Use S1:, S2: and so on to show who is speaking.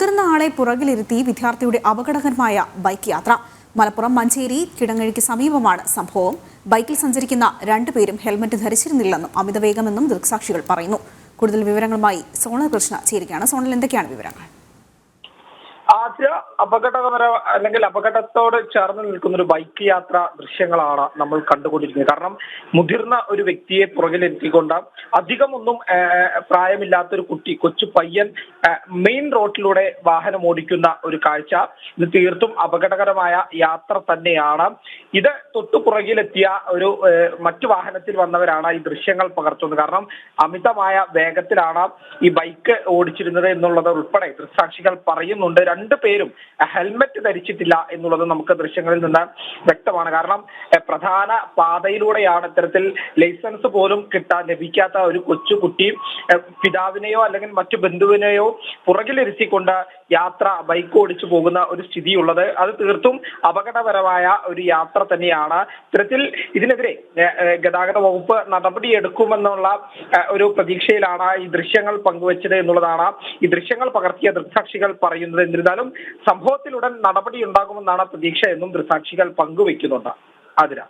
S1: മുതിർന്ന ആളെ പുറകിലിരുത്തി വിദ്യാർത്ഥിയുടെ അപകടകരമായ ബൈക്ക് യാത്ര. മലപ്പുറം മഞ്ചേരി കിടങ്ങഴിക്ക് സമീപമാണ് സംഭവം. ബൈക്കിൽ സഞ്ചരിക്കുന്ന രണ്ടുപേരും ഹെൽമെറ്റ് ധരിച്ചിരുന്നില്ലെന്നും അമിതവേഗമെന്നും ദൃക്സാക്ഷികൾ പറയുന്നു. കൂടുതൽ വിവരങ്ങളുമായി സോണൽ കൃഷ്ണ ചേരുകയാണ്. സോണൽ എന്തൊക്കെയാണ് വിവരങ്ങൾ?
S2: ആദ്യ അപകടകര അല്ലെങ്കിൽ അപകടത്തോട് ചേർന്ന് നിൽക്കുന്ന ഒരു ബൈക്ക് യാത്ര ദൃശ്യങ്ങളാണ് നമ്മൾ കണ്ടുകൊണ്ടിരിക്കുന്നത്. കാരണം മുതിർന്ന ഒരു വ്യക്തിയെ പുറകിലെത്തിക്കൊണ്ട് അധികമൊന്നും പ്രായമില്ലാത്ത ഒരു കുട്ടി കൊച്ചു പയ്യൻ മെയിൻ റോഡിലൂടെ വാഹനം ഓടിക്കുന്ന ഒരു കാഴ്ച ഇത് തീർത്തും അപകടകരമായ യാത്ര തന്നെയാണ്. ഇത് തൊട്ടു പുറകിലെത്തിയ ഒരു മറ്റു വാഹനത്തിൽ വന്നവരാണ് ഈ ദൃശ്യങ്ങൾ പകർത്തുന്നത്. കാരണം അമിതമായ വേഗത്തിലാണ് ഈ ബൈക്ക് ഓടിച്ചിരുന്നത് എന്നുള്ളത് ഉൾപ്പെടെ ദൃക്സാക്ഷികൾ പറയുന്നുണ്ട്. രണ്ടു പേരും ഹെൽമറ്റ് ധരിച്ചിട്ടില്ല എന്നുള്ളത് നമുക്ക് ദൃശ്യങ്ങളിൽ നിന്ന് വ്യക്തമാണ്. കാരണം പ്രധാന പാതയിലൂടെയാണ് ഇത്തരത്തിൽ ലൈസൻസ് പോലും കിട്ടാൻ ലഭിക്കാത്ത ഒരു കൊച്ചു കുട്ടി പിതാവിനെയോ അല്ലെങ്കിൽ മറ്റു ബന്ധുവിനെയോ പുറകിലിരുത്തിക്കൊണ്ട് യാത്ര ബൈക്ക് ഓടിച്ചു പോകുന്ന ഒരു സ്ഥിതിയുള്ളത്. അത് തീർത്തും അപകടപരമായ ഒരു യാത്ര തന്നെയാണ്. ഇത്തരത്തിൽ ഇതിനെതിരെ ഗതാഗത വകുപ്പ് നടപടിയെടുക്കുമെന്നുള്ള ഒരു പ്രതീക്ഷയിലാണ് ഈ ദൃശ്യങ്ങൾ പങ്കുവച്ചത് എന്നുള്ളതാണ്. ഈ ദൃശ്യങ്ങൾ പകർത്തിയ ദൃക്സാക്ഷികൾ പറയുന്നത്. എന്നിരുന്നാലും സംഭവത്തിലുടൻ നടപടി ഉണ്ടാകുമെന്നാണ് പ്രതീക്ഷ എന്നും ദൃസാക്ഷികൾ പങ്കുവെക്കുന്നുണ്ട് ആതിര.